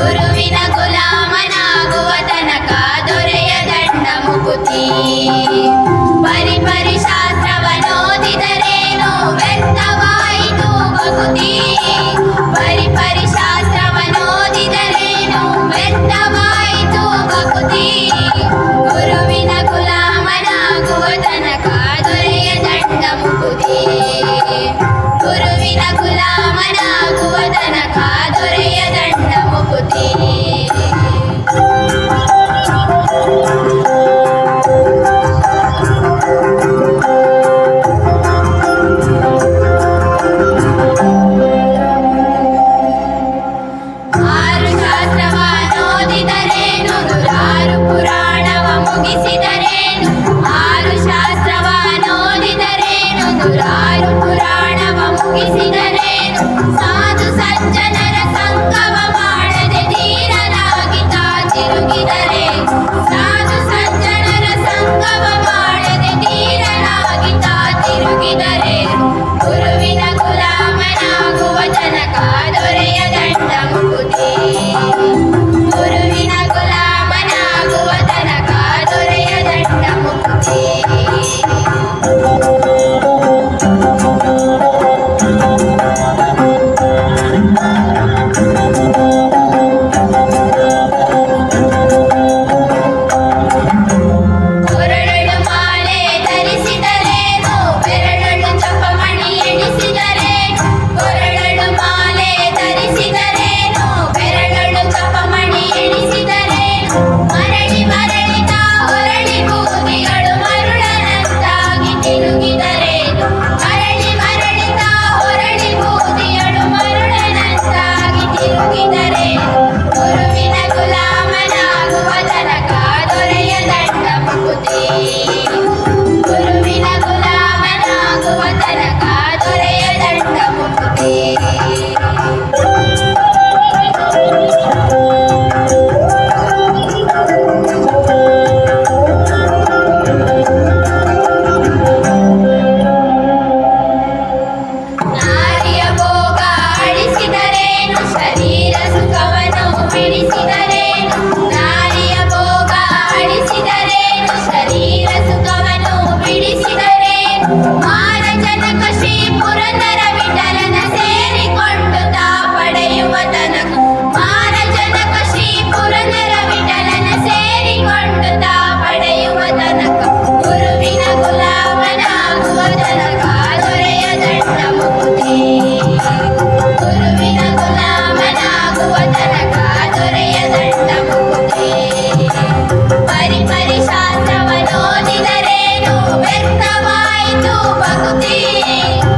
ಗುರುವಿನ ಗುಲಾಮನಾಗುವ ತನಕ ದೊರೆಯ ದಂಡ ಮುಕುತಿ Thank you.